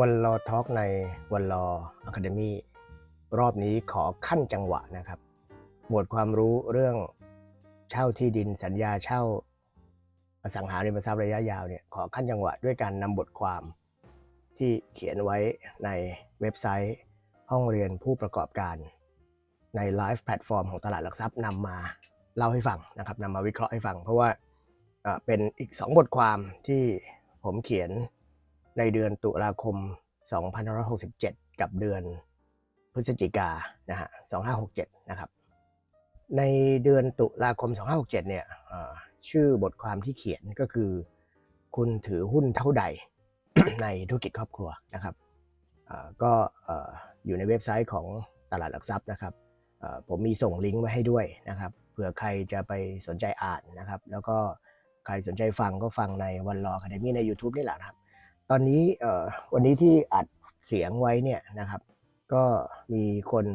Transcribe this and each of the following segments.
วันรอทอล์กในวันรออะคาเดมีรอบนี้ขอขั้นจังหวะนะครับ หมวดความรู้เรื่องเช่าที่ดินสัญญาเช่าอสังหาริมทรัพย์ระยะยาวเนี่ยขอขั้นจังหวะด้วยการนำบทความที่เขียนไว้ในเว็บไซต์ห้องเรียนผู้ประกอบการ ในไลฟ์แพลตฟอร์มของตลาดหลักทรัพย์นำมาเล่าให้ฟังนะครับนำมาวิเคราะห์ให้ฟัง เพราะว่าเอ่อเป็นอีก 2 บทความที่ผมเขียน ในเดือนตุลาคม 2567 กับเดือนพฤศจิกานะฮะ2567 นะครับ ในเดือนตุลาคม 2567 เนี่ยเอ่อชื่อบทความที่เขียนก็คือ คุณถือหุ้นเท่าใดในธุรกิจครอบครัวนะครับก็อยู่ในเว็บไซต์ของตลาดหลักทรัพย์นะครับผมมีส่งลิงก์ไว้ให้ด้วยนะครับเผื่อใครจะไปสนใจอ่านนะครับ แล้วก็ใครสนใจฟังก็ฟังในวันรอคาเดมี่ใน YouTube นี่แหละครับ ตอนนี้เอวันนี้ที่อัดเสียงไว้เนี่ยนะครับ ก็มีคน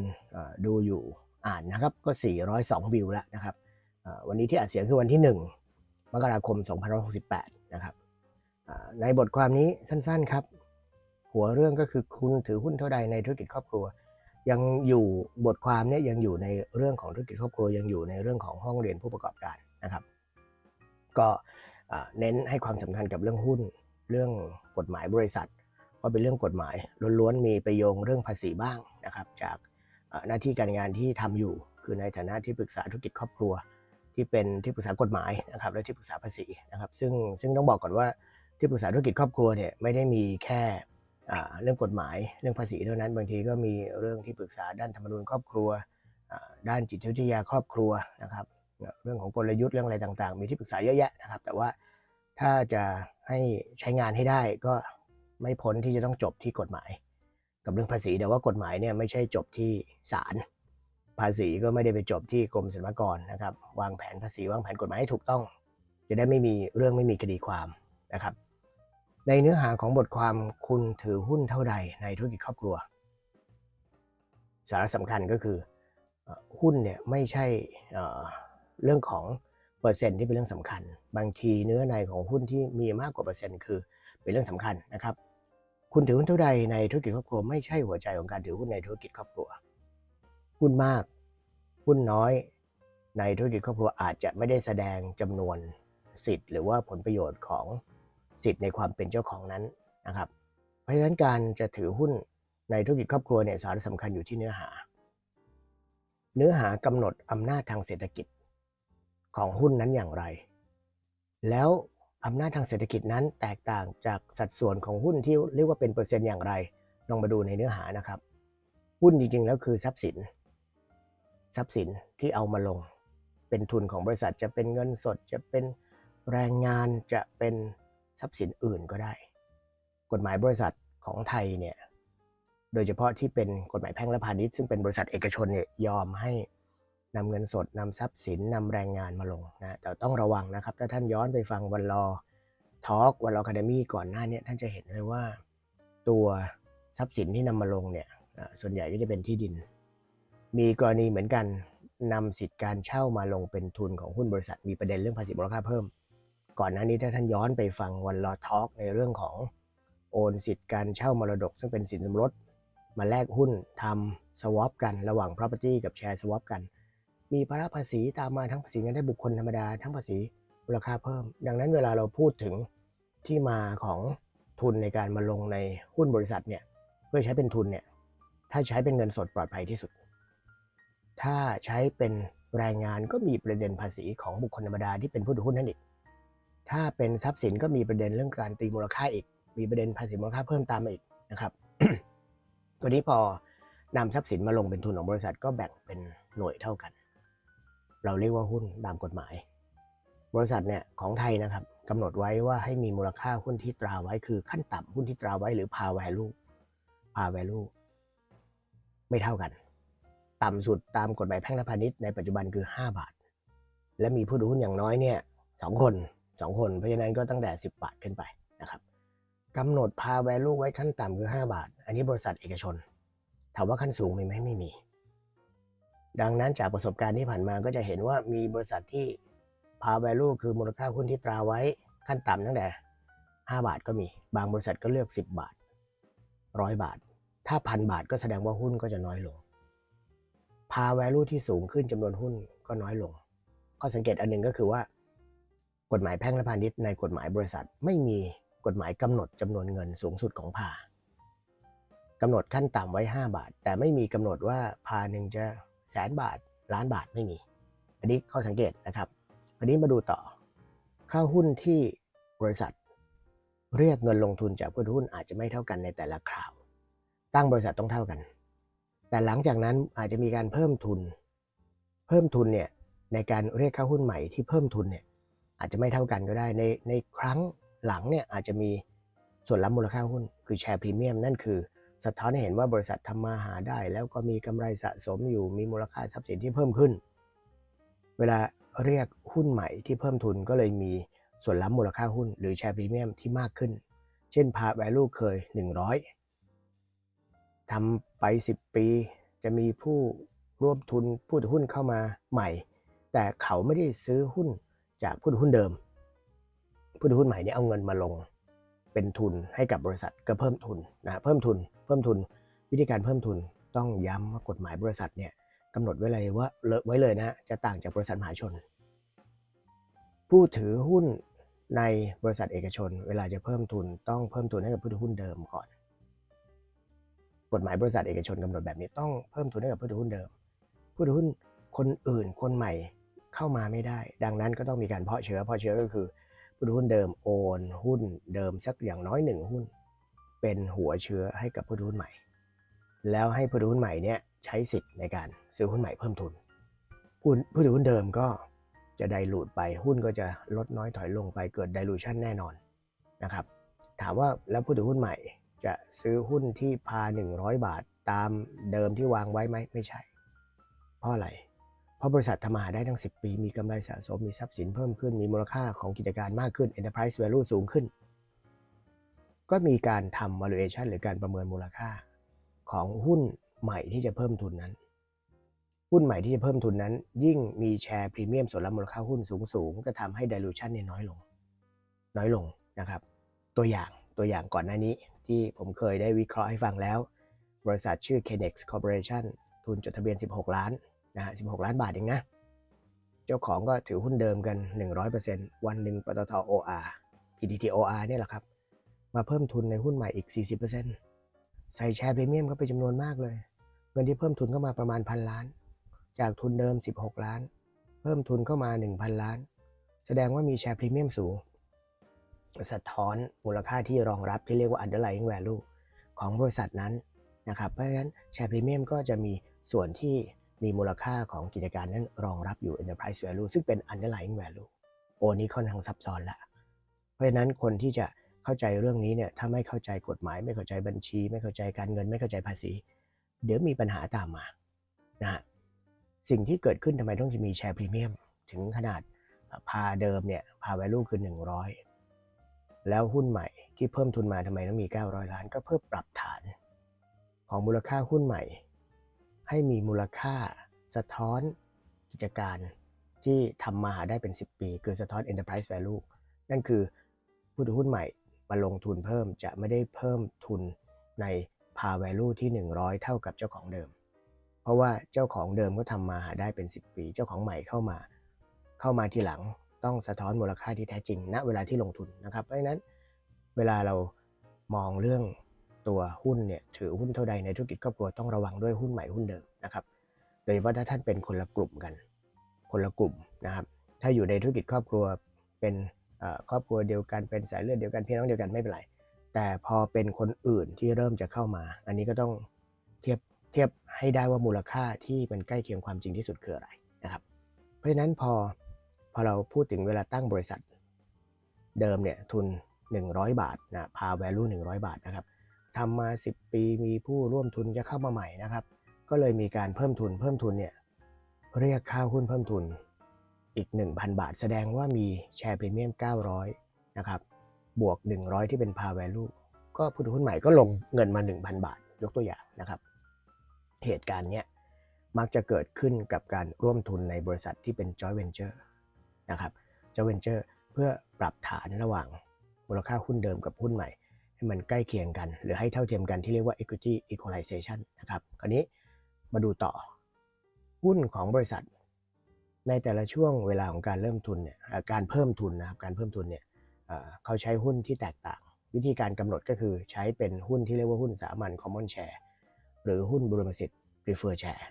ดูอยู่อ่านนะครับก็ 402 วิวแล้วนะครับวันนี้ที่อัดเสียงคือวันที่ 1 มกราคม 2568 นะครับในบทความนี้สั้นๆครับ หัวเรื่องก็คือคุณถือหุ้นเท่าใดในธุรกิจครอบครัว ยังอยู่บทความเนี่ยยังอยู่ในเรื่องของธุรกิจครอบครัว ยังอยู่ในเรื่องของห้องเรียนผู้ประกอบการนะครับ ก็เน้นให้ความสำคัญกับเรื่องหุ้น เรื่องกฎหมายบริษัทว่าเป็นเรื่องกฎหมายล้วนๆมีประโยงเรื่องภาษีบ้างนะครับ จากหน้าที่การงานที่ทำอยู่ คือในฐานะที่ปรึกษาธุรกิจครอบครัว ที่เป็นที่ปรึกษากฎหมายนะครับ และที่ปรึกษาภาษีนะครับ ซึ่งซึ่งต้องบอกก่อนว่าที่ปรึกษาธุรกิจครอบครัวเนี่ยไม่ได้มีแค่เรื่องกฎหมายเรื่องภาษีเท่านั้นบางทีก็มีเรื่องที่ปรึกษาด้านธรรมนูญครอบครัว ด้านจิตวิทยาครอบครัวนะครับเรื่องของกลยุทธ์เรื่องอะไรต่างๆ มีที่ปรึกษาเยอะแยะนะครับ แต่ว่า ถ้าจะให้ใช้งานให้ได้ก็ไม่พ้นที่จะต้องจบที่กฎหมาย กับเรื่องภาษีแต่ว่ากฎหมายเนี่ยไม่ใช่จบที่ศาลภาษีก็ไม่ได้ไปจบที่กรมสรรพากรนะครับ วางแผนภาษีวางแผนกฎหมายให้ถูกต้อง จะได้ไม่มีเรื่องไม่มีคดีความนะครับ ในเนื้อหาของบทความคุณถือหุ้นเท่าใดในธุรกิจครอบครัว สาระสำคัญก็คือหุ้นเนี่ยไม่ใช่เรื่องของ เปอร์เซ็นต์ที่เป็นเรื่องสำคัญ บางทีเนื้อในของหุ้นที่มีมากกว่าเปอร์เซ็นต์คือเป็นเรื่องสำคัญนะครับ คุณถือหุ้นเท่าใดในธุรกิจครอบครัวไม่ใช่หัวใจของการถือหุ้นในธุรกิจครอบครัว หุ้นมาก หุ้นน้อย ในธุรกิจครอบครัวอาจจะไม่ได้แสดงจำนวนสิทธิ์ หรือว่าผลประโยชน์ของสิทธิ์ในความเป็นเจ้าของนั้นนะครับ เพราะฉะนั้นการจะถือหุ้นในธุรกิจครอบครัวเนี่ยสาระสำคัญอยู่ที่เนื้อหา เนื้อหากำหนดอำนาจทางเศรษฐกิจ ของหุ้นนั้นอย่างไร แล้วอำนาจทางเศรษฐกิจนั้นแตกต่างจากสัดส่วนของหุ้นที่เรียกว่าเป็นเปอร์เซ็นต์อย่างไร ลองมาดูในเนื้อหานะครับ หุ้นจริงๆแล้วคือทรัพย์สิน ทรัพย์สินที่เอามาลง เป็นทุนของบริษัทจะเป็นเงินสด จะเป็นแรงงานจะเป็นทรัพย์สินอื่นก็ได้ กฎหมายบริษัทของไทยเนี่ย โดยเฉพาะที่เป็นกฎหมายแพ่งและพาณิชย์ซึ่งเป็นบริษัทเอกชนเนี่ยยอมให้ นำเงินสดนำทรัพย์สินนำแรงงานมาลงนะแต่ต้องระวังนะครับ ถ้าท่านย้อนไปฟังวันรอทอล์กวันรอคาเดมี่ก่อนหน้านี้ท่านจะเห็นเลยว่า ตัวทรัพย์สินที่นำมาลงเนี่ยส่วนใหญ่ก็จะเป็นที่ดิน มีกรณีเหมือนกันนำสิทธิ์การเช่ามาลงเป็นทุนของหุ้นบริษัทมีประเด็นเรื่องภาษีมูลค่าเพิ่ม ก่อนหน้านี้ถ้าท่านย้อนไปฟังวันรอทอล์กในเรื่องของโอนสิทธิ์การเช่ามรดก ซึ่งเป็นสินสมรสมาแลกหุ้นทำสวอปกันระหว่าง property กับแชร์สวอปกัน มีภาระภาษีตามมาทั้งภาษีเงินได้บุคคลธรรมดาทั้งภาษีมูลค่าเพิ่ม ดังนั้นเวลาเราพูดถึงที่มาของทุนในการมาลงในหุ้นบริษัทเนี่ยเพื่อใช้เป็นทุนเนี่ยถ้าใช้เป็นเงินสดปลอดภัยที่สุด ถ้าใช้เป็นแรงงานก็มีประเด็นภาษีของบุคคลธรรมดาที่เป็นผู้ถือหุ้นนั่นอีกถ้าเป็นทรัพย์สินก็มีประเด็นเรื่องการตีมูลค่าอีก มีประเด็นภาษีมูลค่าเพิ่มตามมาอีกนะครับ ตัวนี้พอนำทรัพย์สินมาลงเป็นทุนของบริษัทก็แบ่งเป็นหน่วยเท่ากัน เราเรียกว่าหุ้นตามกฎหมาย บริษัทเนี่ยของไทยนะครับกำหนดไว้ว่าให้มีมูลค่าหุ้นที่ตราไว้คือขั้นต่ำหุ้นที่ตราไว้หรือ par value par value ไม่เท่ากัน ต่ำสุดตามกฎหมายแพ่งและพาณิชย์ในปัจจุบันคือ 5 บาท และมีผู้ถือหุ้นอย่างน้อยเนี่ยสองคนสองคน เพราะฉะนั้นก็ตั้งแต่ 10 บาทขึ้นไปนะครับกำหนด par value ไว้ขั้นต่ำคือ 5 บาท อันนี้บริษัทเอกชน ถามว่าขั้นสูงมีไหมไม่มี ดังนั้นจากประสบการณ์ที่ผ่านมาก็จะเห็นว่ามีบริษัทที่ par value คือมูลค่าหุ้นที่ตราไว้ขั้นต่ำตั้งแต่ 5 บาทก็มี บางบริษัทก็เลือก 10 บาทร้อยบาท ถ้าพันบาทก็แสดงว่าหุ้นก็จะน้อยลง พา value ที่สูงขึ้นจำนวนหุ้นก็น้อยลง ข้อสังเกตอันหนึ่งก็คือว่า กฎหมายแพ่งและพาณิชย์ในกฎหมายบริษัทไม่มีกฎหมายกำหนดจำนวนเงินสูงสุดของพากำหนดขั้นต่ำไว้ 5 บาท แต่ไม่มีกำหนดว่าพาหนึ่งจะ แสนบาทล้านบาทไม่มี อันนี้ข้อสังเกตนะครับ อันนี้มาดูต่อ ค่าหุ้นที่บริษัท เรียกเงินลงทุนจากผู้ถือหุ้นอาจจะไม่เท่ากันในแต่ละคราว ตั้งบริษัทต้องเท่ากัน แต่หลังจากนั้นอาจจะมีการเพิ่มทุน เพิ่มทุนเนี่ยในการเรียกค่าหุ้นใหม่ที่เพิ่มทุนเนี่ยอาจจะไม่เท่ากันก็ได้ในในครั้งหลังเนี่ยอาจจะมีส่วนรับมูลค่าหุ้นคือแชร์พรีเมียมนั่นคือ สะท้อนให้เห็นว่าบริษัททำมาหาได้ แล้วก็มีกำไรสะสมอยู่มีมูลค่าทรัพย์สินที่เพิ่มขึ้น เวลาเรียกหุ้นใหม่ที่เพิ่มทุนก็เลยมีส่วนรับมูลค่าหุ้น หรือแชร์พรีเมียมที่มากขึ้น เช่นพา value เคย 100ทำไป 10 ปี จะมีผู้ร่วมทุนผู้ถือหุ้นเข้ามาใหม่ แต่เขาไม่ได้ซื้อหุ้นจากผู้ถือหุ้นเดิม ผู้ถือหุ้นใหม่เนี่ยเอาเงินมาลง เป็นทุนให้กับบริษัทก็เพิ่มทุนนะเพิ่มทุน เพิ่มทุน วิธีการเพิ่มทุนต้องย้ำว่ากฎหมายบริษัทเนี่ยกำหนดไว้เลยว่าเลอะไว้เลยนะจะต่างจากบริษัทมหาชน ผู้ถือหุ้นในบริษัทเอกชน เวลาจะเพิ่มทุนต้องเพิ่มทุนให้กับผู้ถือหุ้นเดิมก่อน กฎหมายบริษัทเอกชนกำหนดแบบนี้ต้องเพิ่มทุนให้กับผู้ถือหุ้นเดิม ผู้ถือหุ้นคนอื่นคนใหม่เข้ามาไม่ได้ ดังนั้นก็ต้องมีการเพาะเชื้อเพาะเชื้อก็คือ ผู้ถือหุ้นเดิมโอนหุ้นเดิมสักอย่างน้อยหนึ่งหุ้น เป็นหัวเชื้อให้กับผู้ถือหุ้นใหม่ แล้วให้ผู้ถือหุ้นใหม่เนี่ยใช้สิทธิ์ในการซื้อหุ้นใหม่เพิ่มทุน ผู้ผู้ถือหุ้นเดิมก็จะไดรูดไปหุ้นก็จะลดน้อยถอยลงไปเกิดไดรูชันแน่นอนนะครับ ถามว่าแล้วผู้ถือหุ้นใหม่จะซื้อหุ้นที่พา 100 บาทตามเดิมที่วางไว้ไหมไม่ใช่ เพราะอะไร เพราะบริษัททำมาหาได้ทั้ง 10 ปี มีกำไรสะสม มีทรัพย์สินเพิ่มขึ้น มีมูลค่าของกิจการมากขึ้น enterprise value สูงขึ้น ก็มีการทำ valuation หรือการประเมินมูลค่า ของหุ้นใหม่ที่จะเพิ่มทุนนั้น หุ้นใหม่ที่จะเพิ่มทุนนั้น ยิ่งมีแชร์พรีเมียมส่วนรับมูลค่าหุ้นสูงสูงก็ทำให้ dilution เนี่ยน้อยลง น้อยลงนะครับ ตัวอย่างตัวอย่างก่อนหน้านี้ที่ผมเคยได้วิเคราะห์ให้ฟังแล้ว บริษัทชื่อ Kenex Corporation ทุนจดทะเบียน 16 ล้าน นะฮะ16ล้านบาทเองนะ เจ้าของก็ถือหุ้นเดิมกัน 100%วันหนึ่งปตท OR PTT OR เนี่ยแหละครับ มาเพิ่มทุนในหุ้นใหม่อีก 40%ใส่แชร์พรีเมียมเข้าไปจำนวนมากเลย เงินที่เพิ่มทุนเข้ามาประมาณพันล้าน จากทุนเดิม 16 ล้าน เพิ่มทุนเข้ามา 1,000 ล้าน แสดงว่ามีแชร์พรีเมียมสูง สะท้อนมูลค่าที่รองรับที่เรียกว่า underlying value ของบริษัทนั้นนะครับ เพราะฉะนั้นแชร์พรีเมียมก็จะมีส่วนที่ มีมูลค่าของกิจการนั้นรองรับอยู่ enterprise value ซึ่งเป็น underlying value โอ้นี้ค่อนข้างซับซ้อนละ เพราะฉะนั้นคนที่จะเข้าใจเรื่องนี้เนี่ยถ้าไม่เข้าใจกฎหมาย ไม่เข้าใจบัญชี ไม่เข้าใจการเงิน ไม่เข้าใจภาษี เดี๋ยวมีปัญหาตามมานะฮะสิ่งที่เกิดขึ้นทำไมต้องจะมีแชร์พรีเมียมถึงขนาดพาเดิมเนี่ยพา value คือ 100 แล้วหุ้นใหม่ที่เพิ่มทุนมาทำไมต้องมี 900 ล้าน ก็เพื่อปรับฐาน ของมูลค่าหุ้นใหม่ ให้มีมูลค่า สะท้อนกิจการที่ทำมาหาได้เป็น 10 ปี คือสะท้อน enterprise value นั่นคือผู้ถือหุ้นใหม่มาลงทุนเพิ่มจะไม่ได้เพิ่มทุนในพา value ที่ 100 เท่ากับเจ้าของเดิม เพราะว่าเจ้าของเดิมก็ทำมาหาได้เป็น 10 ปี เจ้าของใหม่เข้ามา เข้ามาทีหลังต้องสะท้อนมูลค่าที่แท้จริงณเวลาที่ลงทุนนะครับ เพราะฉะนั้นเวลาเรามองเรื่อง ตัวหุ้นเนี่ยถือหุ้นเท่าใดในธุรกิจครอบครัวต้องระวังด้วยหุ้นใหม่หุ้นเดิมนะครับ โดยเฉพาะถ้าท่านเป็นคนละกลุ่มกัน คนละกลุ่มนะครับ ถ้าอยู่ในธุรกิจครอบครัวเป็นครอบครัวเดียวกันเป็นสายเลือดเดียวกันพี่น้องเดียวกันไม่เป็นไรแต่พอเป็นคนอื่นที่เริ่มจะเข้ามา อันนี้ก็ต้องเทียบเทียบให้ได้ว่ามูลค่าที่มันใกล้เคียงความจริงที่สุดคืออะไรนะครับ เพราะฉะนั้นพอพอเราพูดถึงเวลาตั้งบริษัท เดิมเนี่ยทุน 100 บาทนะพา value 100 บาทนะครับ ทำมา 10 ปีมีผู้ร่วมทุนจะเข้ามาใหม่นะครับ ก็เลยมีการเพิ่มทุนเพิ่มทุนเนี่ยเรียกค่าหุ้นเพิ่มทุนอีก 1,000 บาท แสดงว่ามีแชร์พรีเมียม 900 นะครับ บวก 100 ที่เป็นพา value ก็ผู้ถือหุ้นใหม่ก็ลงเงินมา 1,000 บาท ยกตัวอย่างนะครับ เหตุการณ์เนี้ยมักจะเกิดขึ้นกับการร่วมทุนในบริษัทที่เป็น joint venture นะครับ joint venture เพื่อปรับฐานระหว่างมูลค่าหุ้นเดิมกับหุ้นใหม่ ให้มันใกล้เคียงกัน หรือให้เท่าเทียมกันที่เรียกว่า equity equalization นะครับคราวนี้มาดูต่อ หุ้นของบริษัท ในแต่ละช่วงเวลาของการเริ่มทุนเนี่ยการเพิ่มทุนนะครับการเพิ่มทุนเนี่ยเขาใช้หุ้นที่แตกต่าง วิธีการกำหนดก็คือใช้เป็นหุ้นที่เรียกว่าหุ้นสามัญ common share หรือหุ้นบรมสิทธิ์ prefer share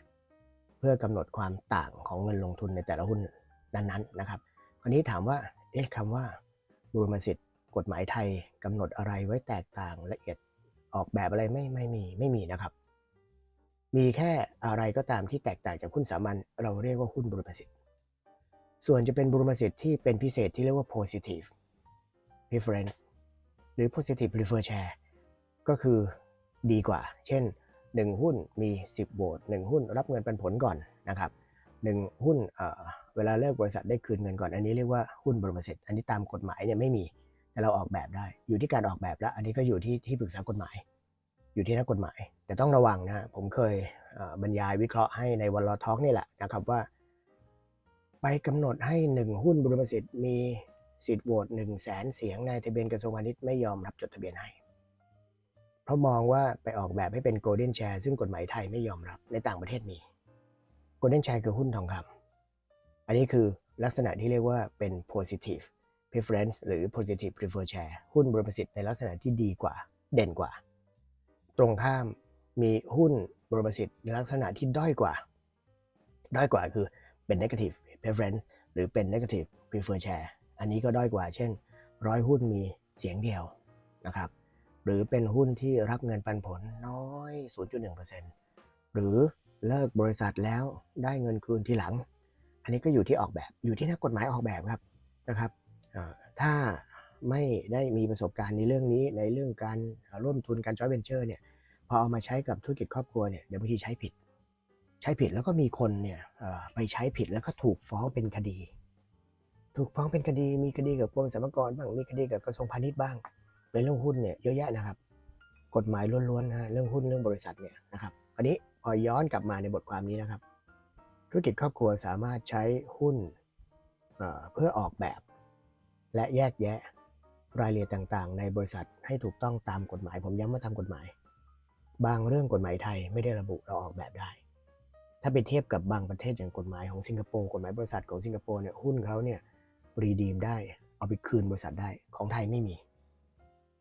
เพื่อกำหนดความต่างของเงินลงทุนในแต่ละหุ้นนั้นๆนะครับคราวนี้ถามว่าเอ๊ะคำว่าบรมสิทธิ์ กฎหมายไทยกำหนดอะไรไว้แตกต่างละเอียดออกแบบอะไรไม่ไม่มีไม่มีนะครับ มีแค่อะไรก็ตามที่แตกต่างจากหุ้นสามัญเราเรียกว่าหุ้นบุรมสิทธิ์ส่วนจะเป็นบุรมสิทธิ์ที่เป็นพิเศษที่เรียกว่า positive preference หรือ positive prefer share ก็คือดีกว่า เช่น 1 หุ้นมี 10โหวต1หุ้นรับเงินปันผลก่อนนะครับ1หุ้นเเวลาเลิกบริษัทได้คืนเงินก่อน อันนี้เรียกว่าหุ้นบรมสิทธิ์อันนี้ตามกฎหมายเนี่ยไม่มี แต่เราออกแบบได้ อยู่ที่การออกแบบแล้ว อันนี้ก็อยู่ที่ที่ปรึกษากฎหมาย อยู่ที่นักกฎหมาย แต่ต้องระวังนะผมเคยบรรยายวิเคราะห์ให้ในวันลอทอกนี่แหละนะครับว่า ไปกำหนดให้หนึ่งหุ้นบรมสิทธิ์มีสิทธิ์โหวตหนึ่งแสนเสียงในทะเบียนกระทรวงพาณิชย์ไม่ยอมรับจดทะเบียนให้ เพราะมองว่าไปออกแบบให้เป็น golden share ซึ่งกฎหมายไทยไม่ยอมรับในต่างประเทศมี golden share คือหุ้นทองคำอันนี้คือลักษณะที่เรียกว่าเป็น positive preference หรือ positive prefer share หุ้นบรมสิทธิ์ในลักษณะที่ดีกว่า เด่นกว่า ตรงข้ามมีหุ้นบรมสิทธิ์ในลักษณะที่ด้อยกว่า ด้อยกว่าคือเป็น negative preference หรือเป็น negative prefer share อันนี้ก็ด้อยกว่า เช่นร้อยหุ้นมีเสียงเดียวนะครับหรือเป็นหุ้นที่รับเงินปันผลน้อย 0.1%หรือเลิกบริษัทแล้วได้เงินคืนทีหลัง อันนี้ก็อยู่ที่ออกแบบอยู่ที่นักกฎหมายออกแบบครับนะครับ ถ้าไม่ได้มีประสบการณ์ในเรื่องนี้ในเรื่องการร่วมทุนการ joint venture เนี่ยพอเอามาใช้กับธุรกิจครอบครัวเนี่ยเดี๋ยวบางทีใช้ผิด ใช้ผิดแล้วก็มีคนเนี่ยไปใช้ผิดแล้วก็ถูกฟ้องเป็นคดี ถูกฟ้องเป็นคดีมีคดีกับกรมสรรพากรบ้างมีคดีกับกระทรวงพาณิชย์บ้างเป็นเรื่องหุ้นเนี่ยเยอะแยะนะครับ กฎหมายล้วนๆนะเรื่องหุ้นเรื่องบริษัทเนี่ยนะครับอันนี้พอย้อนกลับมาในบทความนี้นะครับ ธุรกิจครอบครัวสามารถใช้หุ้นเพื่อออกแบบ และแยกแยะรายละเอียดต่างๆ ในบริษัทให้ถูกต้องตามกฎหมาย ผมย้ำว่าตามกฎหมาย บางเรื่องกฎหมายไทยไม่ได้ระบุเราออกแบบได้ ถ้าไปเทียบกับบางประเทศอย่างกฎหมายของสิงคโปร์กฎหมายบริษัทของสิงคโปร์เนี่ยหุ้นเขาเนี่ยรีดีมได้เอาไปคืนบริษัทได้ของไทยไม่มี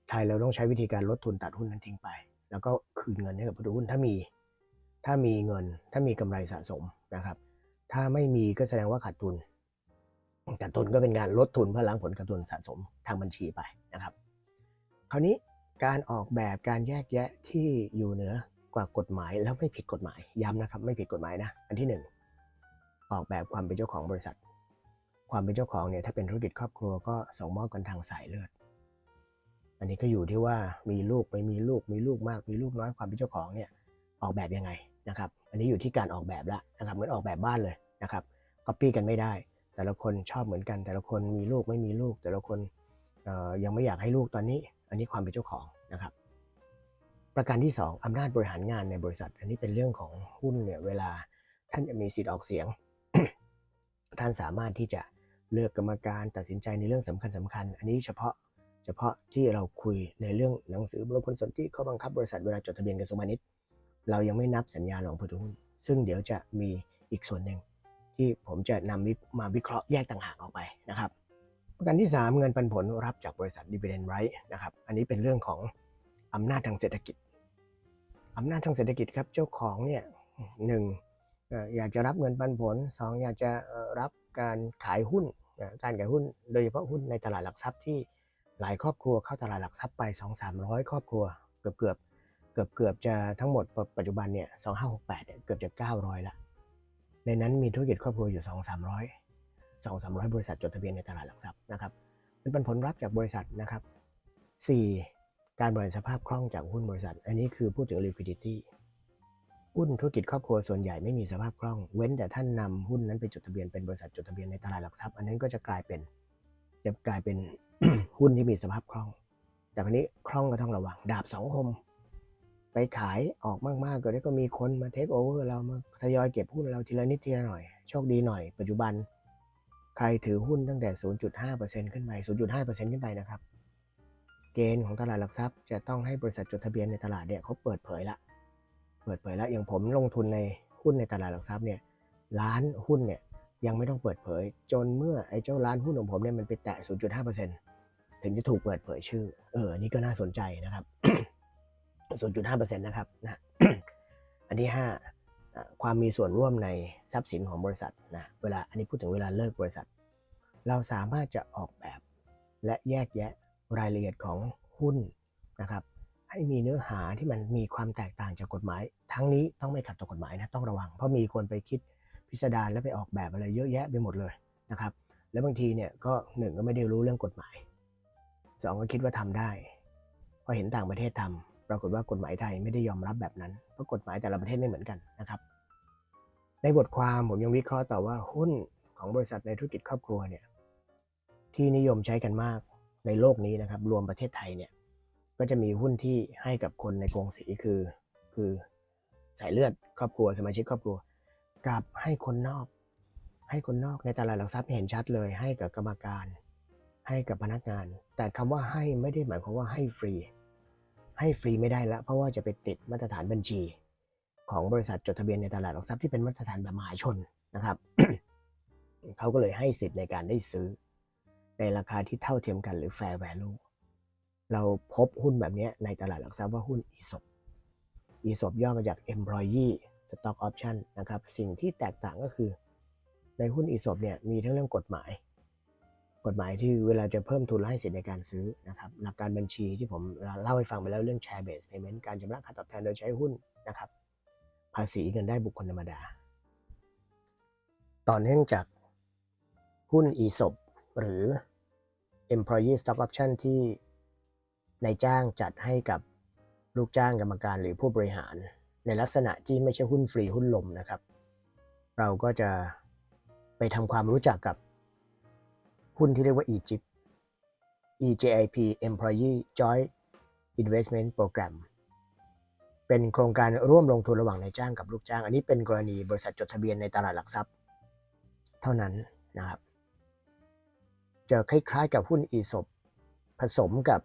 ไทยเราต้องใช้วิธีการลดทุนตัดหุ้นนั้นทิ้งไป แล้วก็คืนเงินให้กับผู้ถือหุ้นถ้ามี ถ้ามีเงินถ้ามีกำไรสะสมนะครับ ถ้าไม่มีก็แสดงว่าขาดทุน ขาดทุนก็เป็นการลดทุนเพื่อล้างผลขาดทุนสะสมทางบัญชีไปนะครับ คราวนี้การออกแบบการแยกแยะที่อยู่เหนือกว่ากฎหมายแล้วไม่ผิดกฎหมายย้ำนะครับ ไม่ผิดกฎหมายนะ อันที่หนึ่งออกแบบความเป็นเจ้าของบริษัท ความเป็นเจ้าของเนี่ยถ้าเป็นธุรกิจครอบครัวก็ส่งมอบกันทางสายเลือด อันนี้ก็อยู่ที่ว่ามีลูกไม่มีลูกมีลูกมากมีลูกน้อยความเป็นเจ้าของเนี่ยออกแบบยังไงนะครับ อันนี้อยู่ที่การออกแบบละนะครับเหมือนออกแบบบ้านเลยนะครับก๊อปปี้กันไม่ได้ แต่ละคนชอบเหมือนกัน แต่ละคนมีลูกไม่มีลูก แต่ละคนยังไม่อยากให้ลูกตอนนี้ อันนี้ความเป็นเจ้าของนะครับ ประการที่ 2อำนาจบริหารงานในบริษัท อันนี้เป็นเรื่องของหุ้นเนี่ยเวลาท่านจะมีสิทธิ์ออกเสียง ท่านสามารถที่จะเลือกกรรมการตัดสินใจในเรื่องสำคัญสคัญๆอันนี้เฉพาะเฉพาะที่เราคุยในเรื่องหนังสือบรมผลสนธิข้อบังคับบริษัทเวลาจดทะเบียนกระทรวงพาณิชย์เรายังไม่นับสัญญาหลงผู้ถือหุ้นซึ่งเดี๋ยวจะมีอีกส่วนหนึ่ง ที่ผมจะนำวิมาวิเคราะห์แยกต่างหากออกไปนะครับ ประการที่ 3 เงินปันผลรับจากบริษัท dividend right นะครับ อันนี้เป็นเรื่องของอำนาจทางเศรษฐกิจอำนาจทางเศรษฐกิจครับเจ้าของเนี่ยหนึ่งอยากจะรับเงินปันผลสองอยากจะรับการขายหุ้นการขายหุ้น โดยเฉพาะหุ้นในตลาดหลักทรัพย์ที่หลายครอบครัวเข้าตลาดหลักทรัพย์ไป 2 3 0 0 ครอบครัว เกือบเกือบเกือบเกือบจะทั้งหมดปัจจุบันเนี่ย2568เนี่ยเกือบจะ 900ละ ในนั้นมีธุรกิจครอบครัวอยู่ 2 300 2 300 บริษัทจดทะเบียนในตลาดหลักทรัพย์นะครับเป็นปันผลรับจากบริษัทนะครับ 4. การบริหารสภาพคล่องจากหุ้นบริษัท อันนี้คือพูดถึง liquidity หุ้นธุรกิจครอบครัวส่วนใหญ่ไม่มีสภาพคล่อง เว้นแต่ท่านนำหุ้นนั้นไปจดทะเบียนเป็นบริษัทจดทะเบียนในตลาดหลักทรัพย์ อันนั้นก็จะกลายเป็นจะกลายเป็นหุ้นที่มีสภาพคล่อง แต่คราวนี้คล่องก็ต้องระวัง ดาบสองคม ไปขายออกมากๆก็ได้ก็มีคนมาเทคโอเวอร์เรามาทยอยเก็บหุ้นเราทีละนิดทีละหน่อย โชคดีหน่อย ปัจจุบัน ใครถือหุ้นตั้งแต่ 0.5%ขึ้นไป 0.5%ขึ้นไปนะครับ เกณฑ์ของตลาดหลักทรัพย์ จะต้องให้บริษัทจดทะเบียนในตลาดเนี่ยเขาเปิดเผยละ เปิดเผยล้วอย่างผมลงทุนในหุ้นในตลาดหลักทรัพย์เนี่ยล้านหุ้นเนี่ยยังไม่ต้องเปิดเผย จนเมื่อไอ้เจ้าล้านหุ้นของผมเนี่ยมันไปแตะ 0.5%ถึงจะถูกเปิดเผยชื่อ เอออันนี้ก็น่าสนใจนะครับ 0.5%นะครับนะอันที่ห้าความมีส่วนร่วมในทรัพย์สินของบริษัทนะเวลาอันนี้พูดถึงเวลาเลิกบริษัท เราสามารถจะออกแบบ และแยกแยะรายละเอียดของหุ้นนะครับให้มีเนื้อหาที่มันมีความแตกต่างจากกฎหมาย ทั้งนี้ต้องไม่ขัดต่อกฎหมายนะต้องระวัง เพราะมีคนไปคิดพิสดารและไปออกแบบอะไรเยอะแยะไปหมดเลยนะครับ แล้วบางทีเนี่ยก็หนึ่งก็ไม่ได้รู้เรื่องกฎหมายสองก็คิดว่าทำได้ พอเห็นต่างประเทศทำ ปรากฏว่ากฎหมายไทยไม่ได้ยอมรับแบบนั้นเพราะกฎหมายแต่ละประเทศไม่เหมือนกันนะครับ ในบทความผมยังวิเคราะห์ต่อว่าหุ้นของบริษัทในธุรกิจครอบครัวเนี่ยที่นิยมใช้กันมากในโลกนี้นะครับ รวมประเทศไทยเนี่ยก็จะมีหุ้นที่ให้กับคนในกรงสีคือ คือสายเลือดครอบครัวสมาชิกครอบครัว กับให้คนนอก ให้คนนอกในตลาดหลักทรัพย์เห็นชัดเลย ให้กับกรรมการ ให้กับพนักงาน แต่คำว่าให้ไม่ได้หมายความว่าให้ฟรี ให้ฟรีไม่ได้แล้วเพราะว่าจะไปติดมาตรฐานบัญชี ของบริษัทจดทะเบียนในตลาดหลักทรัพย์ที่เป็นมาตรฐานแบบมหาชนนะครับเขาก็เลยให้สิทธิ์ในการได้ซื้อ ในราคาที่เท่าเทียมกันหรือ fair value เราพบหุ้นแบบนี้ในตลาดหลักทรัพย์ว่าหุ้น ESOP ESOP ย่อมาจาก Employee Stock Option นะครับ สิ่งที่แตกต่างก็คือ ในหุ้น ESOP เนี่ยมีทั้งเรื่องกฎหมาย กฎหมายที่เวลาจะเพิ่มทุนและให้สิทธิในการซื้อนะครับหลักการบัญชีที่ผมเล่าให้ฟังไปแล้วเรื่อง share based payment การชำระค่าตอบแทนโดยใช้หุ้นนะครับภาษีเงินได้บุคคลธรรมดา ต่อเนื่องจากหุ้น ESOP หรือ Employee Stock Option ที่นายจ้างจัดให้กับลูกจ้างกรรมการหรือผู้บริหาร ในลักษณะที่ไม่ใช่หุ้นฟรีหุ้นลมนะครับ เราก็จะไปทำความรู้จักกับ หุ้นที่เรียกว่า EJIP EJIP Employee Joint Investment Program เป็นโครงการร่วมลงทุนระหว่างนายจ้างกับลูกจ้าง อันนี้เป็นกรณีบริษัทจดทะเบียนในตลาดหลักทรัพย์ เท่านั้นนะครับ จะคล้ายๆกับหุ้น ESOP ผสมกับ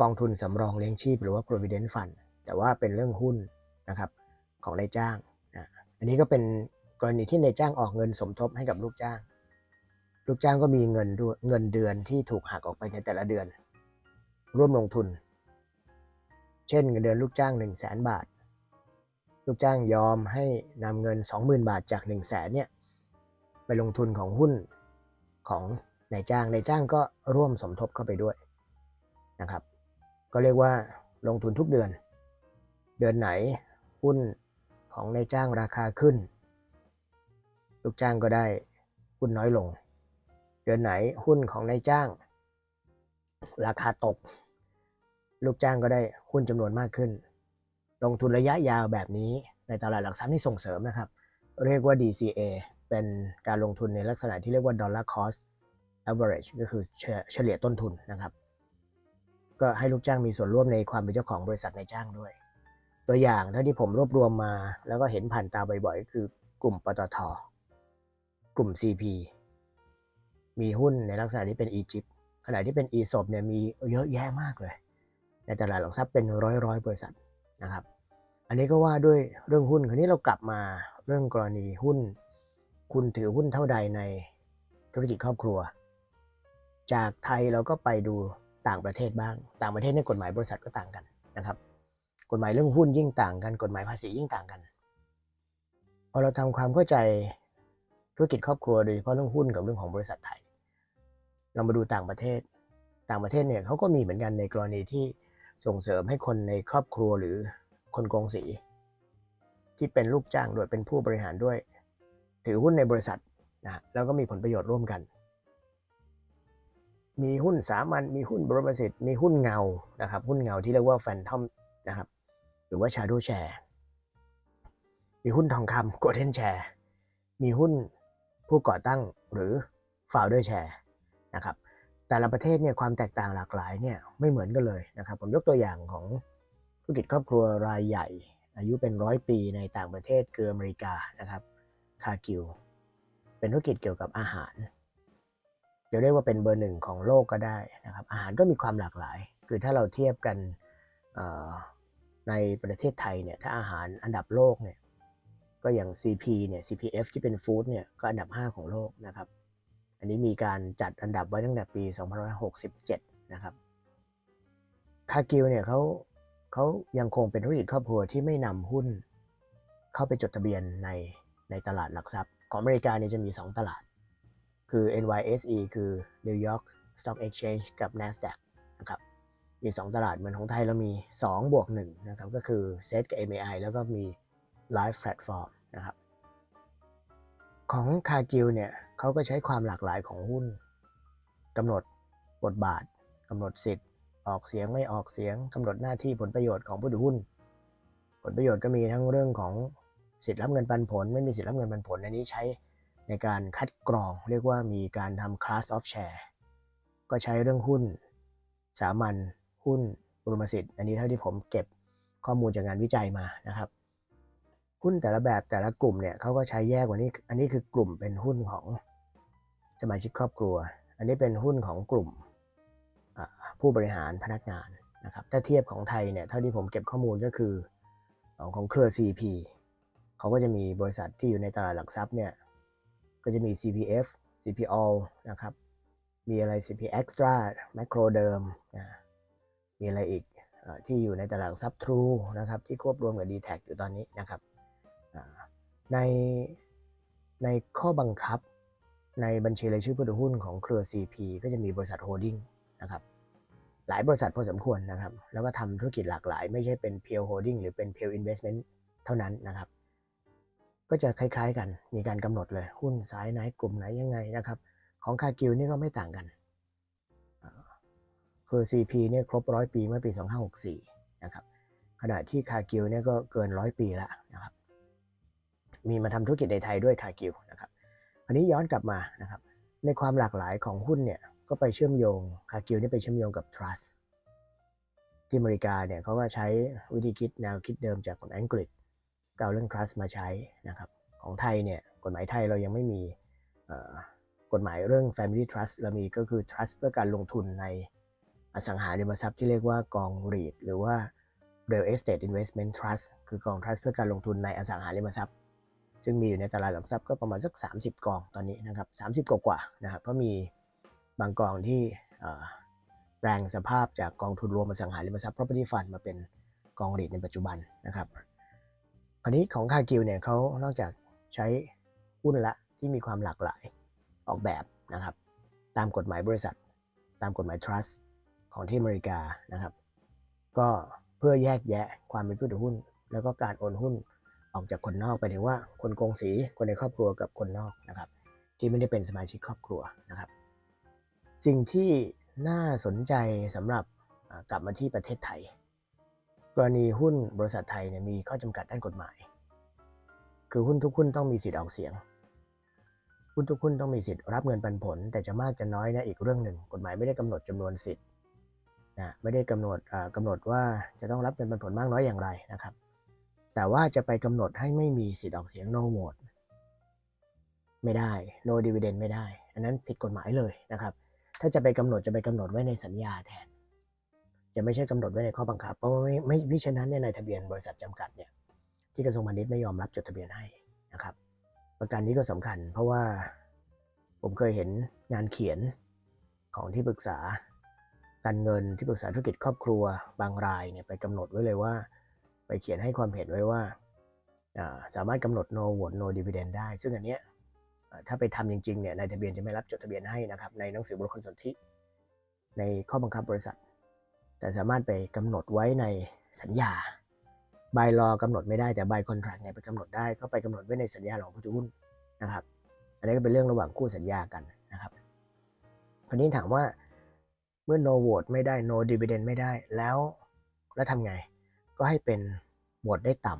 กองทุนสำรองเลี้ยงชีพ หรือว่า provident fund แต่ว่าเป็นเรื่องหุ้นนะครับของนายจ้างนะอันนี้ก็เป็นกรณีที่นายจ้างออกเงินสมทบให้กับลูกจ้าง ลูกจ้างก็มีเงินด้วยเงินเดือนที่ถูกหักออกไปในแต่ละเดือน ร่วมลงทุน เช่นเงินเดือนลูกจ้าง 1 0 0 0 0แสนบาท ลูกจ้างยอมให้นำเงิน 20,000 บาทจาก 1 0 0 0 0แสนเนี่ยไปลงทุนของหุ้นของนายจ้างนายจ้างก็ร่วมสมทบเข้าไปด้วยนะครับ ก็เรียกว่าลงทุนทุกเดือน เดือนไหนหุ้นของนายจ้างราคาขึ้น ลูกจ้างก็ได้หุ้นน้อยลง ดือนไหนหุ้นของนายจ้าง ราคาตก ลูกจ้างก็ได้หุ้นจำนวนมากขึ้น ลงทุนระยะยาวแบบนี้ในตลาดหลักทรัพย์ที่ส่งเสริมนะครับ เรียกว่า DCA เป็นการลงทุนในลักษณะที่เรียกว่า dollar cost average ก็คือเฉลี่ยต้นทุนนะครับ ก็ให้ลูกจ้างมีส่วนร่วมในความเป็นเจ้าของบริษัทนายจ้างด้วย ตัวอย่างเท่าที่ผมรวบรวมมา แล้วก็เห็นผ่านตาบ่อยๆ ก็คือกลุ่มปตท กลุ่ม CP มีหุ้นในลักษณะที่เป็น Egypt ขณะที่เป็น ESOP เนี่ยมีเยอะแยะมากเลย ในตลาดหลักทรัพย์เป็นร้อยร้อยบริษัทนะครับ อันนี้ก็ว่าด้วยเรื่องหุ้น คราวนี้เรากลับมาเรื่องกรณีหุ้น คุณถือหุ้นเท่าใดในธุรกิจครอบครัว จากไทยเราก็ไปดูต่างประเทศบ้าง ต่างประเทศในกฎหมายบริษัทก็ต่างกันนะครับ กฎหมายเรื่องหุ้นยิ่งต่างกัน กฎหมายภาษียิ่งต่างกัน พอเราทำความเข้าใจ ธุรกิจครอบครัวโดยเฉพาะเรื่องหุ้นกับเรื่องของบริษัทไทย เรามาดูต่างประเทศ ต่างประเทศเนี่ยเขาก็มีเหมือนกันในกรณีที่ส่งเสริมให้คนในครอบครัวหรือคนกองสี ที่เป็นลูกจ้างด้วยเป็นผู้บริหารด้วย ถือหุ้นในบริษัทนะแล้วก็มีผลประโยชน์ร่วมกัน มีหุ้นสามัญมีหุ้นบรมสิทมีหุ้นเงานะครับหุ้นเงาที่เรียกว่าแฟนทอมนะครับหรือว่าชาโดแชร์มีหุ้นทองคำโกลเด้นแชร์มีหุ้น ผู้ก่อตั้งหรือ founder share นะครับแต่ละประเทศเนี่ยความแตกต่างหลากหลายเนี่ยไม่เหมือนกันเลยนะครับ ผมยกตัวอย่างของธุรกิจครอบครัวรายใหญ่ อายุเป็นร้อยปีในต่างประเทศคืออเมริกานะครับคากิวเป็นธุรกิจเกี่ยวกับอาหารจะเรียกว่าเป็นเบอร์หนึ่งของโลกก็ได้นะครับ อาหารก็มีความหลากหลาย คือถ้าเราเทียบกันในประเทศไทยเนี่ยถ้าอาหารอันดับโลกเนี่ย ก็อย่าง CP เนี่ย CPF ที่เป็นฟู้ดเนี่ยก็อันดับ 5 ของโลกนะครับ อันนี้มีการจัดอันดับไว้ตั้งแต่ปี 2567 นะครับ คากิวเนี่ยเขาเขายังคงเป็นธุรกิจครอบครัวที่ไม่นำหุ้น เข้าไปจดทะเบียนในในตลาดหลักทรัพย์ ของอเมริกาเนี่ยจะมี 2 ตลาด คือ NYSE คือ New York Stock Exchange กับ NASDAQ นะครับมี 2 ตลาดเหมือนของไทยเรามี 2 บวก1นะครับก็คือ SET กับ MAI แล้วก็มี Live Platform นะครับ ของคากิวเนี่ยเขาก็ใช้ความหลากหลายของหุ้นกำหนดบทบาทกำหนดสิทธิ์ ออกเสียงไม่ออกเสียงกำหนดหน้าที่ผลประโยชน์ของผู้ถือหุ้น ผลประโยชน์ก็มีทั้งเรื่องของสิทธิ์รับเงินปันผล ไม่มีสิทธิ์รับเงินปันผลอันนี้ใช้ในการคัดกรอง เรียกว่ามีการทำ class of share ก็ใช้เรื่องหุ้น สามัญหุ้นบรมสิทธิ์ อันนี้เท่าที่ผมเก็บข้อมูลจากงานวิจัยมานะครับ หุ้นแต่ละแบบแต่ละกลุ่มเนี่ยเขาก็ใช้แยกกว่านี้ อันนี้คือกลุ่มเป็นหุ้นของสมาชิกครอบครัว อันนี้เป็นหุ้นของกลุ่มผู้บริหารพนักงานนะครับ ถ้าเทียบของไทยเนี่ยเท่าที่ผมเก็บข้อมูลก็คือของของเครือ CP เขาก็จะมีบริษัทที่อยู่ในตลาดหลักทรัพย์เนี่ยก็จะมี CPF CPO นะครับ มีอะไร CP Extra Macro เดิมนะมีอะไรอีกที่อยู่ในตลาดหลักทรัพย์ True นะครับที่ควบรวมกับ d t แทอยู่ตอนนี้นะครับ ในในข้อบังคับในบัญชีรายชื่อผู้ถือหุ้นของเครือ CP ก็จะมีบริษัทโฮดดิ้งนะครับหลายบริษัทพอสมควรนะครับ แล้วก็ทำธุรกิจหลากหลาย ไม่ใช่เป็นเพียวโฮดดิ้งหรือเป็นเพียวอินเวสเมนต์เท่านั้นนะครับ ก็จะคล้ายๆกันมีการกำหนดเลยหุ้นสายไหนกลุ่มไหนยังไงนะครับ ของคากิวนี่ก็ไม่ต่างกันคือ CP เนี่ยครบร้อยปีเมื่อปี 2564 นะครับขณะที่คากิวเนี่ยก็เกินร้อยปีแล้วนะครับ มีมาทำธุรกิจในไทยด้วยคากิวนะครับอันนี้ย้อนกลับมานะครับในความหลากหลายของหุ้นเนี่ยก็ไปเชื่อมโยงคากิวนี่ไปเชื่อมโยงกับ trust ที่อเมริกาเนี่ยเขาก็ใช้วิธีคิดแนวคิดเดิมจากคนอังกฤษก็เอาเรื่อง trust มาใช้นะครับของไทยเนี่ยกฎหมายไทยเรายังไม่มีกฎหมายเรื่อง family trust เรามีก็คือ trust เพื่อการลงทุนในอสังหาริมทรัพย์ที่เรียกว่ากอง REIT หรือว่า real estate investment trust คือกอง trust เพื่อการลงทุนในอสังหาริมทรัพย์ ซึ่งมีอยู่ในตลาดหลักทรัพย์ก็ประมาณสัก 30 กองตอนนี้นะครับ 30 กว่าๆนะครับเพราะมีบางกองที่แปลงสภาพจากกองทุนรวมอสังหาริมทรัพย์ property fund มาเป็นกองรีดในปัจจุบันนะครับคราวนี้ของคากิวเนี่ยเขานอกจากใช้หุ้นละที่มีความหลากหลายออกแบบนะครับ ตามกฎหมายบริษัท ตามกฎหมาย trust ของที่อเมริกานะครับ ก็เพื่อแยกแยะความเป็นผู้ถือหุ้น แล้วก็การโอนหุ้น ออกจากคนนอกไปถึงว่าคนกงสีคนในครอบครัวกับคนนอกนะครับ ที่ไม่ได้เป็นสมาชิกครอบครัวนะครับ สิ่งที่น่าสนใจสำหรับกลับมาที่ประเทศไทย กรณีหุ้นบริษัทไทยเนี่ยมีข้อจำกัดด้านกฎหมาย คือหุ้นทุกหุ้นต้องมีสิทธิ์ออกเสียง หุ้นทุกหุ้นต้องมีสิทธิ์รับเงินปันผล แต่จะมากจะน้อยนะอีกเรื่องหนึ่ง กฎหมายไม่ได้กำหนดจำนวนสิทธิ์นะไม่ได้กำหนดอ่ากำหนดว่าจะต้องรับเงินปันผลมากน้อยอย่างไรนะครับ แต่ว่าจะไปกำหนดให้ไม่มีสิทธิ์ออกเสียง no vote ไม่ได้ no dividend ไม่ได้ อันนั้นผิดกฎหมายเลยนะครับ ถ้าจะไปกำหนดจะไปกำหนดไว้ในสัญญาแทน จะไม่ใช่กำหนดไว้ในข้อบังคับ เพราะว่าไม่ไม่มิฉะนั้นเนี่ยในทะเบียนบริษัทจำกัดเนี่ยที่กระทรวงพาณิชย์ไม่ยอมรับจดทะเบียนให้นะครับ ประการนี้ก็สำคัญ เพราะว่าผมเคยเห็นงานเขียนของที่ปรึกษาการเงินที่ปรึกษาธุรกิจครอบครัวบางรายเนี่ยไปกำหนดไว้เลยว่า ไปเขียนให้ความเห็นไว้ว่าสามารถกำหนด no vote no dividend ได้ ซึ่งอันเนี้ยถ้าไปทำจริงๆเนี่ยนายทะเบียนจะไม่รับจดทะเบียนให้นะครับในหนังสือบุคคลสนธิในข้อบังคับบริษัท แต่สามารถไปกำหนดไว้ในสัญญาบายรอกำหนดไม่ได้แต่บายคอนแทรคเนี่ยไปกำหนดได้ก็ไปกำหนดไว้ในสัญญาของผู้ถือหุ้นนะครับ อันนี้ก็เป็นเรื่องระหว่างคู่สัญญากันนะครับคราวนี้ถามว่าเมื่อ no vote ไม่ได้ no dividend ไม่ได้แล้วแล้วทำไง ก็ให้เป็นโหวตได้ต่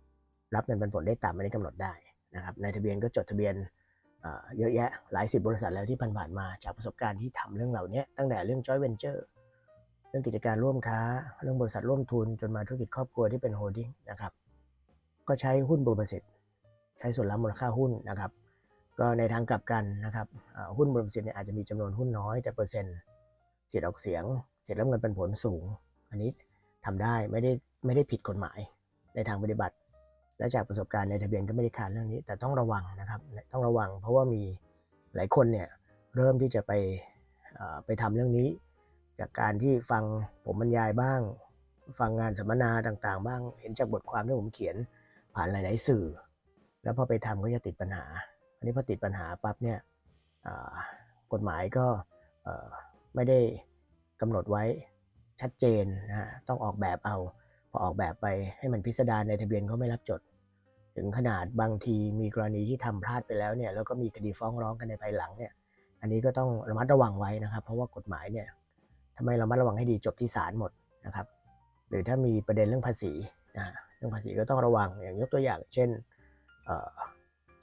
ำรับเงินปันผลได้ต่ำอันนี้กำหนดได้นะครับในทะเบียนก็จดทะเบียนเยอะแยะหลายสิบบริษัทแล้วที่ผ่านมาจากประสบการณ์ที่ทำเรื่องเหล่านี้ตั้งแต่เรื่อง joint venture เรื่องกิจการร่วมค้า เรื่องบริษัทร่วมทุนจนมาธุรกิจครอบครัวที่เป็นโฮดดิ้งนะครับก็ใช้หุ้นบริษัทใช้ส่วนรับมูลค่าหุ้นนะครับ ก็ในทางกลับกันนะครับหุ้นบริษัทเนี่ยอาจจะมีจำนวนหุ้นน้อยแต่เปอร์เซ็นต์เสิทธิ์ออกเสียง เสร็จแล้วเงินปันผลสูง อันนี้ทำได้ไม่ได้ ไม่ได้ผิดกฎหมายในทางปฏิบัติ และจากประสบการณ์ในทะเบียนก็ไม่ได้ขาดเรื่องนี้ แต่ต้องระวังนะครับ ต้องระวัง เพราะว่ามีหลายคนเนี่ยเริ่มที่จะไปไปทำเรื่องนี้ จากการที่ฟังผมบรรยายบ้าง ฟังงานสัมมนาต่างๆ บ้างเห็นจากบทความที่ผมเขียนผ่านหลาย ๆ สื่อ แล้วพอไปทำก็จะติดปัญหา อันนี้พอติดปัญหาปั๊บเนี่ยกฎหมายก็ไม่ได้กำหนดไว้ชัดเจนนะต้องออกแบบเอา พอออกแบบไปให้มันพิสดารในทะเบียนเขาไม่รับจด ถึงขนาดบางทีมีกรณีที่ทำพลาดไปแล้วเนี่ยแล้วก็มีคดีฟ้องร้องกันในภายหลังเนี่ย อันนี้ก็ต้องระมัดระวังไว้นะครับ เพราะว่ากฎหมายเนี่ยทำไมเราระมัดระวังให้ดีจบที่ศาลหมดนะครับ หรือถ้ามีประเด็นเรื่องภาษีนะเรื่องภาษีก็ต้องระวังอย่างยกตัวอย่าง เช่น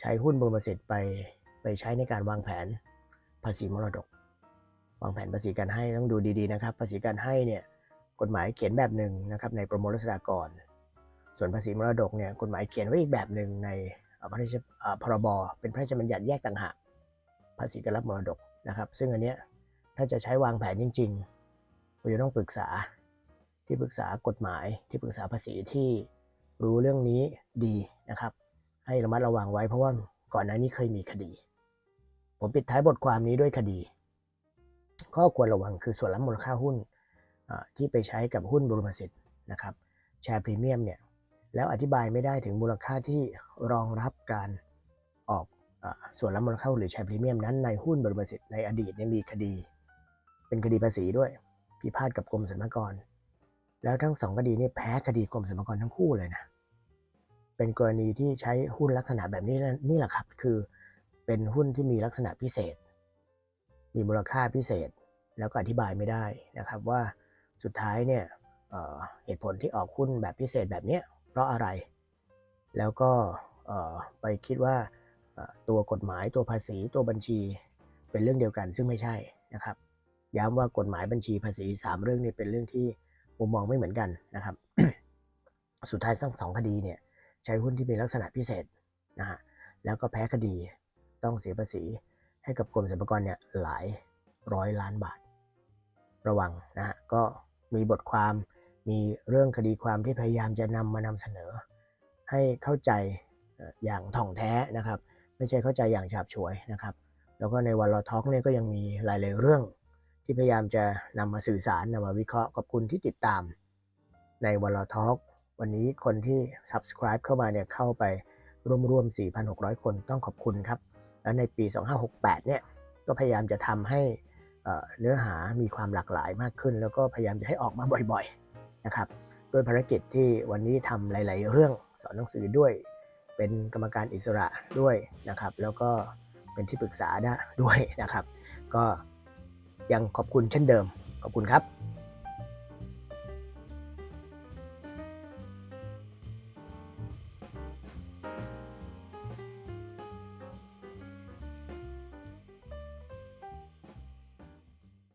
ใช้หุ้นบรมสิทธิ์ไปไปใช้ในการวางแผนภาษีมรดก วางแผนภาษีการให้ต้องดูดีๆนะครับ ภาษีการให้เนี่ย กฎหมายเขียนแบบหนึ่งนะครับในประมวลรัษฎากร ส่วนภาษีมรดกเนี่ยกฎหมายเขียนไว้อีกแบบหนึ่งในพระราชอพรบเป็นพระราชบัญญัติแยกต่างหากภาษีการรับมรดกนะครับ ซึ่งอันเนี้ยถ้าจะใช้วางแผนจริงๆคุณจะต้องปรึกษาที่ปรึกษากฎหมายที่ปรึกษาภาษีที่รู้เรื่องนี้ดีนะครับ ให้ระมัดระวังไว้เพราะว่าก่อนหน้านี้เคยมีคดี ผมปิดท้ายบทความนี้ด้วยคดี ข้อควรระวังคือส่วนลดมูลค่าหุ้น ที่ไปใช้กับหุ้นบรมสิทธิ์นะครับแชร์พรีเมียมเนี่ยแล้วอธิบายไม่ได้ถึงมูลค่าที่รองรับการออกอส่วนลดมูลค่าหรือแชร์พรีเมียมนั้นในหุ้นบรมสิทธิ์ในอดีตเนี่ยมีคดี เป็นคดีภาษีด้วยพิพาทกับกรมสรรพากร แล้วทั้งสองคดีนี่แพ้คดีกรมสรรพากรทั้งคู่เลยนะเป็นกรณีที่ใช้หุ้นลักษณะแบบนี้นี่แหละครับ คือเป็นหุ้นที่มีลักษณะพิเศษ มีมูลค่าพิเศษ แล้วก็อธิบายไม่ได้นะครับว่า สุดท้ายเนี่ยเเหตุผลที่ออกหุ้นแบบพิเศษแบบนี้เพราะอะไร แล้วก็ไปคิดว่าตัวกฎหมายตัวภาษีตัวบัญชีเป็นเรื่องเดียวกันซึ่งไม่ใช่นะครับ ย้ำว่ากฎหมายบัญชีภาษีสามเรื่องนี้เป็นเรื่องที่มุมมองไม่เหมือนกันนะครับ สุดท้ายทั้งสองคดีเนี่ยใช้หุ้นที่มีลักษณะพิเศษนะฮะแล้วก็แพ้คดีต้องเสียภาษีให้กับกรมสรรพากรเนี่ยหลายร้อยล้านบาท ระวังนะฮะก็ มีบทความมีเรื่องคดีความที่พยายามจะนำมานำเสนอ ให้เข้าใจอย่างถ่องแท้นะครับ ไม่ใช่เข้าใจอย่างฉาบฉวยนะครับ แล้วก็ในวันลอท็อกเนี่ยก็ยังมีหลายๆเรื่อง ที่พยายามจะนำมาสื่อสารนำมาวิเคราะห์ขอบคุณที่ติดตาม ในวันลอท็อกวันนี้คนที่ subscribe เข้ามาเนี่ยเข้าไปร่วมๆ4,600 คนต้องขอบคุณครับ แล้วในปี 2568 เนี่ยก็พยายามจะทำให้ เนื้อหามีความหลากหลายมากขึ้น แล้วก็พยายามจะให้ออกมาบ่อยๆนะครับด้วยภารกิจที่วันนี้ทำหลาย ๆ เรื่องสอนหนังสือด้วย เป็นกรรมการอิสระด้วยนะครับ แล้วก็เป็นที่ปรึกษาด้วยนะครับ ก็ยังขอบคุณเช่นเดิม ขอบคุณครับ